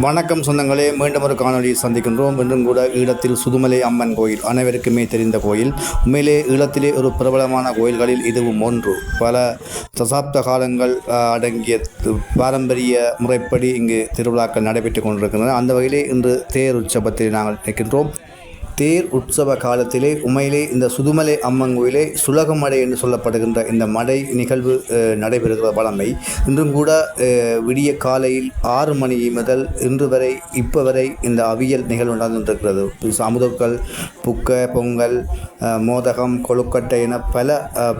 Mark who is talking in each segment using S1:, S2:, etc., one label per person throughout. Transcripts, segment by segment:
S1: வணக்கம் சொந்தங்களே மீண்டும் ஒரு காணொலி சந்திக்கின்றோம். இன்றும் கூட ஈழத்தில் சுதுமலை அம்மன் கோயில் அனைவருக்குமே தெரிந்த கோயில். உண்மையிலே ஈழத்திலே ஒரு பிரபலமான கோயில்களில் இதுவும் ஒன்று. பல தசாப்த காலங்கள் அடங்கிய பாரம்பரிய முறைப்படி இங்கு திருவிழாக்கள் நடைபெற்று கொண்டிருக்கின்றன. அந்த வகையிலே இன்று தேர் உற்சவத்தில் நாங்கள் நிற்கின்றோம். தேர் உற்சவ காலத்திலே உமையிலே இந்த சுதுமலை அம்மன் கோயிலே சுலகமடை என்று சொல்லப்படுகின்ற இந்த மடை நிகழ்வு நடைபெறுகிற வழமை. இன்றும் கூட விடிய காலையில் ஆறு மணி முதல் இன்று வரை இப்போ வரை இந்த அவியல் நிகழ்வு நடந்துகின்றிருக்கிறது அமுதக்கள் புக்க பொங்கல் மோதகம் கொழுக்கட்டை என பல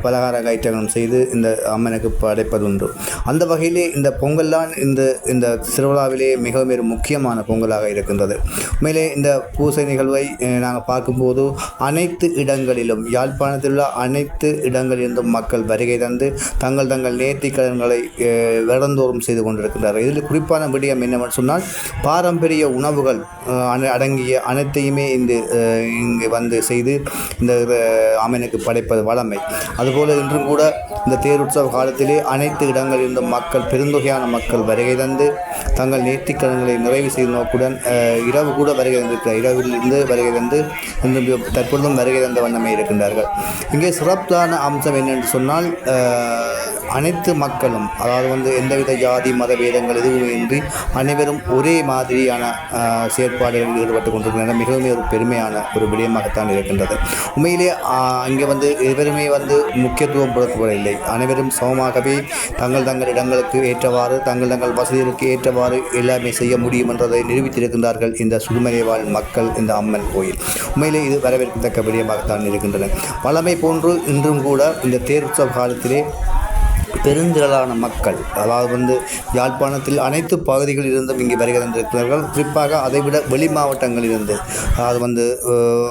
S1: பலகார ஐட்டங்களும் செய்து இந்த அம்மனுக்கு படைப்பதுண்டு. அந்த வகையிலே இந்த பொங்கல் இந்த இந்த திருவிழாவிலே மிகவும் ஒரு முக்கியமான பொங்கலாக இருக்கின்றது. உண்மையிலே இந்த பூசை நிகழ்வை நாங்கள் பார்க்கும்போது அனைத்து இடங்களிலும் யாழ்ப்பாணத்தில் உள்ள அனைத்து இடங்களிலிருந்தும் மக்கள் வருகை தந்து தங்கள் தங்கள் நேர்த்திக்கடன்களை அஹ், வருடந்தோறும் செய்து கொண்டிருக்கின்றார்கள். இதில் குறிப்பான விடயம் என்னவென்று சொன்னால் பாரம்பரிய உணவுகள் அடங்கிய அனைத்தையுமே இந்த இங்கே வந்து செய்து இந்த அஹ், அம்மனுக்கு படைப்பது வழமை அதுபோல் இன்றும் கூட இந்த தேருற்சவ காலத்திலே அனைத்து இடங்களிலிருந்தும் மக்கள் பெருந்தொகையான மக்கள் வருகை தந்து தங்கள் நேர்த்திக்கடன்களை நிறைவு செய்யும் நோக்குடன் இரவு கூட வருகை தந்திருக்கிறார் இரவிலிருந்து வருகை தந்து இன்று தற்பொழுதும் வருகை தந்த வண்ணமே இருக்கின்றார்கள். இங்கே சிறப்பான அம்சம் என்னென்று சொன்னால் அனைத்து மக்களும் அதாவது வந்து எந்தவித ஜாதி மத பேதங்கள் எதுவும் இன்றி அனைவரும் ஒரே மாதிரியான செயற்பாடுகளில் ஈடுபட்டு கொண்டிருக்கின்றன மிகவும் ஒரு பெருமையான ஒரு விடயமாகத்தான் இருக்கின்றது. உண்மையிலே அங்கே வந்து எவருமே வந்து முக்கியத்துவம் கொடுக்கப்படவில்லை அனைவரும் சமமாகவே தங்கள் தங்கள் இடங்களுக்கு ஏற்றவாறு தங்கள் தங்கள் வசதிகளுக்கு ஏற்றவாறு எல்லாமே செய்ய முடியும் என்றதை நிரூபித்திருக்கின்றார்கள் இந்த சுகுமலைவாழ் மக்கள் இந்த அம்மன் கோயில். உண்மையிலே இது வரவேற்கத்தக்க விடயமாகத்தான் இருக்கின்றன. பழமை போன்று இன்றும் கூட இந்த தேர் உற்சவ காலத்திலே பெருந்திரளான மக்கள். அதாவது வந்து யாழ்ப்பாணத்தில் அனைத்து பகுதிகளில் இருந்தும் இங்கே வருகை தந்திருக்கிறார்கள். குறிப்பாக அதைவிட வெளி மாவட்டங்களிலிருந்து. அதாவது வந்து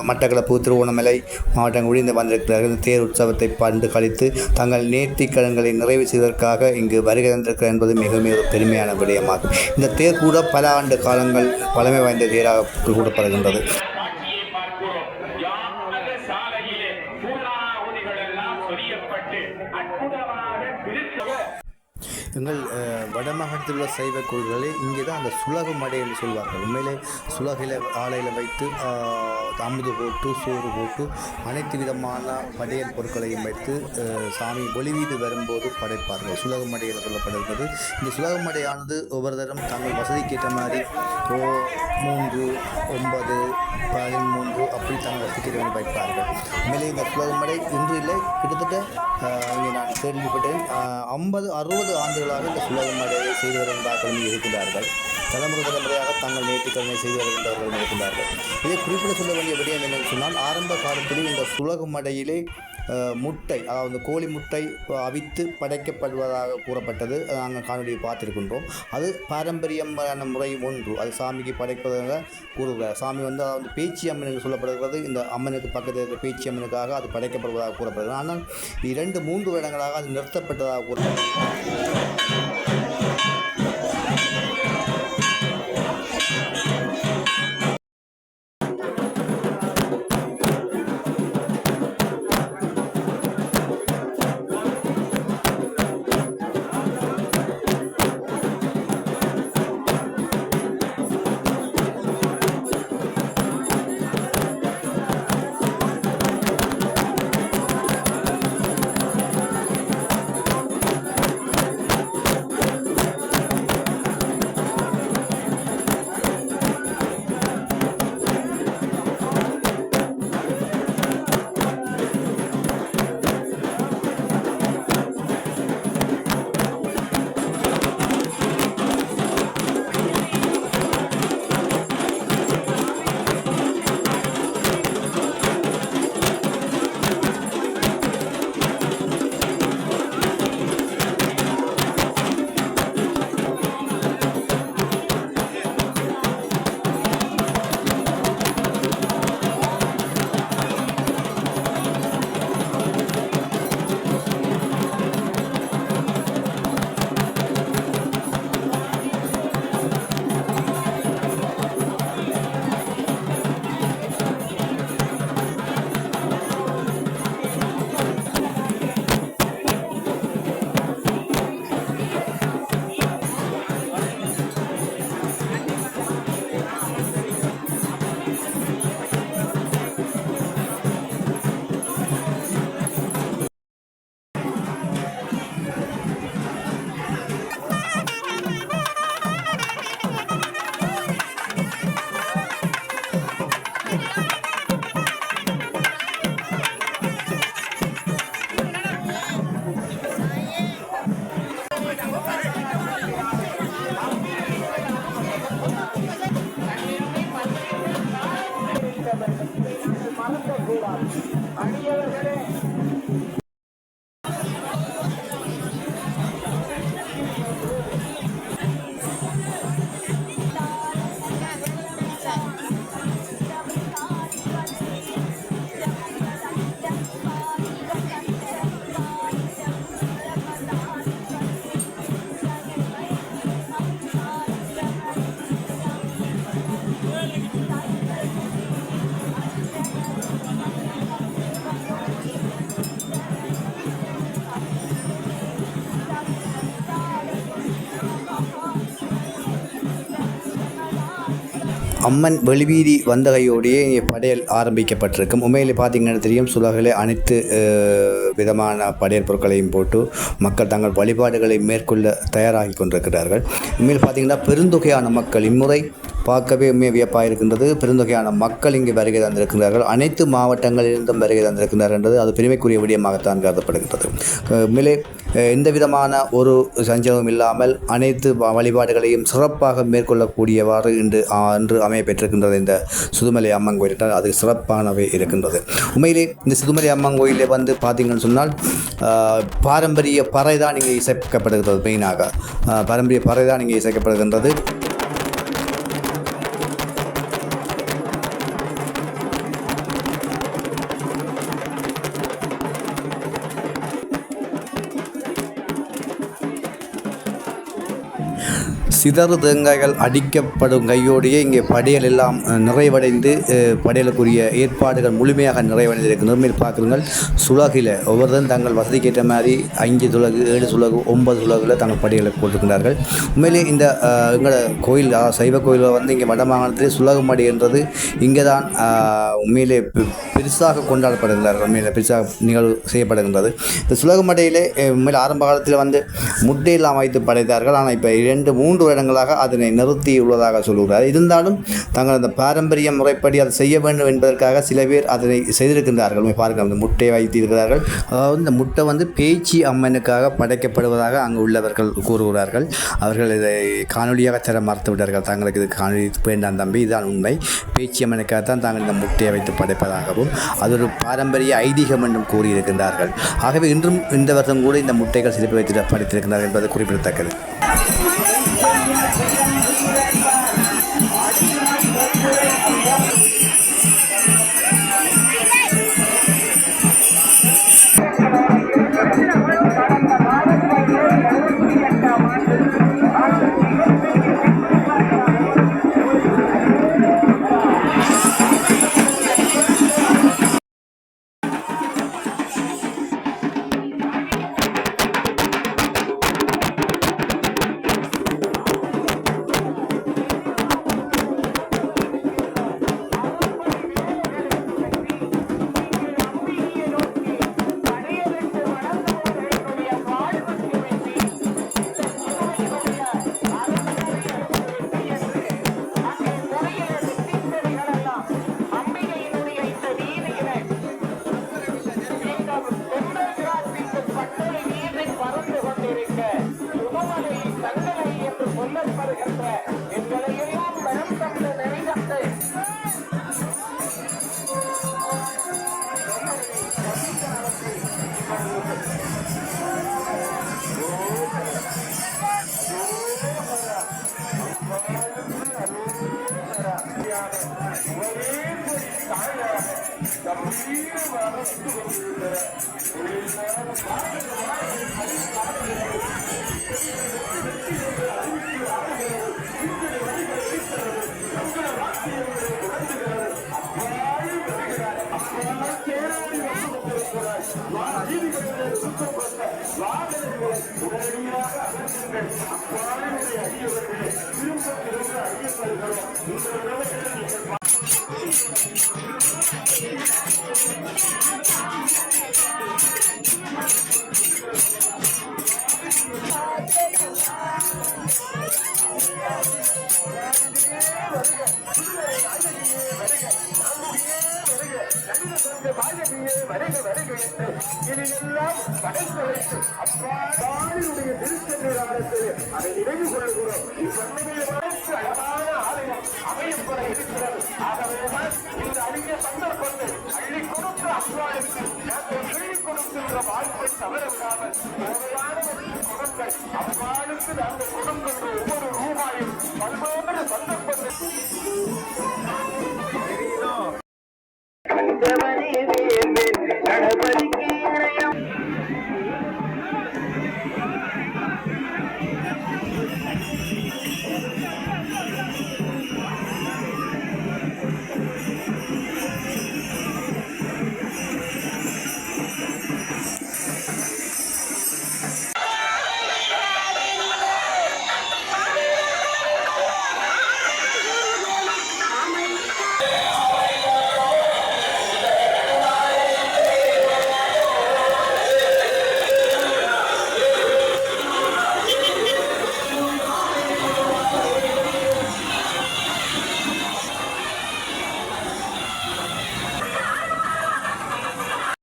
S1: மட்டக்களப்பு திருவோணமலை மாவட்டங்கள் ஒழிந்து வந்திருக்கிறார்கள். இந்த தேர் உற்சவத்தை பண்டு கழித்து தங்கள் நேர்த்திக்கடன்களை நிறைவு செய்வதற்காக இங்கு வருகை தந்திருக்கிறார் என்பது மிகவும் ஒரு பெருமையான விடயமாகும். இந்த தேர் கூட பல ஆண்டு காலங்கள் பழமை வாய்ந்த தேராக
S2: கூடப்படுகின்றது
S1: எங்கள் வடமாகாணத்தில் உள்ள சைவ கோயில்களே இங்கே தான் அந்த சுலகு மடை என்று சொல்வார்கள். உண்மையிலே சுலகில ஆலையில் வைத்து அமுது போட்டு சோறு போட்டு அனைத்து விதமான படையல் பொருட்களையும் வைத்து சாமி ஒளிவீடு வரும்போது படைப்பார்கள். சுலகமடையில் சொல்லப்படுகிறது. இந்த சுலகமடையானது ஒவ்வொரு தரம் தங்கள் வசதிக்கேற்ற மாதிரி ஓ மூன்று ஒன்பது பதிமூன்று அப்படி தங்கள் வசதிக்கேற்ற மாதிரி வைப்பார்கள். மேலே இந்த சுலகமடை இன்று இல்லை கிட்டத்தட்ட இங்கே நான் கேள்விப்பட்டேன். ஐம்பது அறுபது ஆண்டுகளாக இந்த சுலகமடையை செய்து வருகின்றார்களும் இருக்கிறார்கள் தலைமுறை தலைமுறையாக தங்கள் நேர்த்திக்கடனை செய்து வருகின்றவர்கள் இருக்கின்றார்கள் இதை குறிப்பிட சொல்ல வேண்டிய விடயம் என்னென்னு சொன்னால் ஆரம்ப காலத்திலே இந்த சுலகு மடையிலே முட்டை அதாவது கோழி முட்டை அவித்து படைக்கப்படுவதாக கூறப்பட்டது. அதை நாங்கள் காணொலியை பார்த்திருக்கின்றோம். அது பாரம்பரியமான முறை ஒன்று. அது சாமிக்கு படைப்பதாக கூறுகிறார். சாமி வந்து அதாவது பேச்சி அம்மன் என்று சொல்லப்படுகிறது. இந்த அம்மனுக்கு பக்கத்தில் இருக்கிற பேச்சி அம்மனுக்காக அது படைக்கப்படுவதாக கூறப்படுகிறது. ஆனால் இரண்டு மூன்று வருடங்களாக அது நிறுத்தப்பட்டதாக கூறப்படுகிறது. அம்மன் வெளிவீதி வந்தகையோடையே இங்கே படையல் ஆரம்பிக்கப்பட்டிருக்கும். உண்மையில் பார்த்தீங்கன்னா தெரியும் சுலகிலே அனைத்து விதமான படையல் பொருட்களையும் போட்டு மக்கள் தங்கள் வழிபாடுகளை மேற்கொள்ள தயாராகி கொண்டிருக்கிறார்கள். உண்மையில் பார்த்தீங்கன்னா பெருந்தொகையான மக்கள் இம்முறை பார்க்கவே உண்மை வியப்பாக இருக்கின்றது பெருந்தொகையான மக்கள் இங்கு வருகை தந்திருக்கிறார்கள் அனைத்து மாவட்டங்களிலிருந்தும் வருகை தந்திருக்கிறார்கள் என்றது அது பெருமைக்குரிய விடயமாகத்தான் கருதப்படுகின்றது. அஹ், உண்மையிலே எந்த விதமான ஒரு சஞ்சலமும் இல்லாமல் அனைத்து வ- வழிபாடுகளையும் சிறப்பாக மேற்கொள்ளக்கூடியவாறு இன்று அன்று அமைய பெற்றிருக்கின்றது இந்த சுதுமலை அம்மன் கோயில். என்றால் அது சிறப்பானவை இருக்கின்றது. உண்மையிலே இந்த சுதுமலை அம்மன் கோயிலில் வந்து பார்த்தீங்கன்னு சொன்னால் பாரம்பரிய பறை தான் இங்கே இசைக்கப்படுகிறது மெயினாக. பாரம்பரிய பறை தான் இங்கே இசைக்கப்படுகின்றது. சிதறு தேங்காய்கள் அடிக்கப்படும் கையோடையே இங்கே படையல் எல்லாம் நிறைவடைந்து படையலுக்குரிய ஏற்பாடுகள் முழுமையாக நிறைவடைந்திருக்கு. நிர்மையில் பார்க்குறீங்கள் சுலகில் ஒவ்வொருத்தரும் தங்கள் வசதிக்கு ஏற்ற மாதிரி அஞ்சு சுலகு ஏழு சுலகு ஒன்பது சுலகில் தங்கள் படையலை போட்டிருக்கிறார்கள். உண்மையிலே இந்த அஹ், எங்களோட கோயில் சைவ கோயிலில் வந்து இங்கே வடமாகாணத்திலே சுலகுமடி என்றது இங்கே தான் உண்மையிலே பெ- பெருசாக கொண்டாடப்படுகிறார்கள் உண்மையிலே பெருசாக நிகழ்வு செய்யப்படுகின்றது. இந்த சுலகுமடையிலே உண்மையில் ஆரம்ப காலத்தில் வந்து முட்டையெல்லாம் வைத்து படைத்தார்கள். ஆனால் இப்போ இரண்டு மூன்று வருடங்களாக அதனை நிறுத்தியுள்ளதாக சொல்கிறார் இருந்தாலும் தங்கள் அந்த பாரம்பரிய முறைப்படி அதை செய்ய வேண்டும் என்பதற்காக சில பேர் அதனை செய்திருக்கின்றார்கள். பாருங்கள் அந்த முட்டையை வைத்திருக்கிறார்கள். அதாவது இந்த முட்டை வந்து பேச்சி அம்மனுக்காக படைக்கப்படுவதாக அங்கு உள்ளவர்கள் கூறுகிறார்கள். அவர்கள் இதை காணொலியாக தர மறுத்து விட்டார்கள். தங்களுக்கு இது காணொலி வேண்டாம் தம்பி இதுதான் உண்மை. பேச்சி அம்மனுக்காகத்தான் தாங்கள் இந்த முட்டையை வைத்து படைப்பதாகவும் அது ஒரு பாரம்பரிய ஐதீகம் என்றும் கூறியிருக்கின்றார்கள். ஆகவே இன்றும் இந்த வருடம் கூட இந்த முட்டைகள் சிறப்பு வைத்து படைத்திருக்கிறார்கள் என்பது குறிப்பிடத்தக்கது.
S2: உடனடியாக அகற்றுங்கள் அப்பாவினுடைய அடியவர்களே திரும்ப திரும்ப அறியப்படுகிறோம் இந்த உலகத்தில் நீங்கள் வருக வருக என்று இதையெல்லாம் படைத்து வைத்து அப்பா தானியுடைய திருச்செந்தரானத்தில் அதை நினைவு கொள்கிறோம் இவ்வன்மையை அழகான Thank you.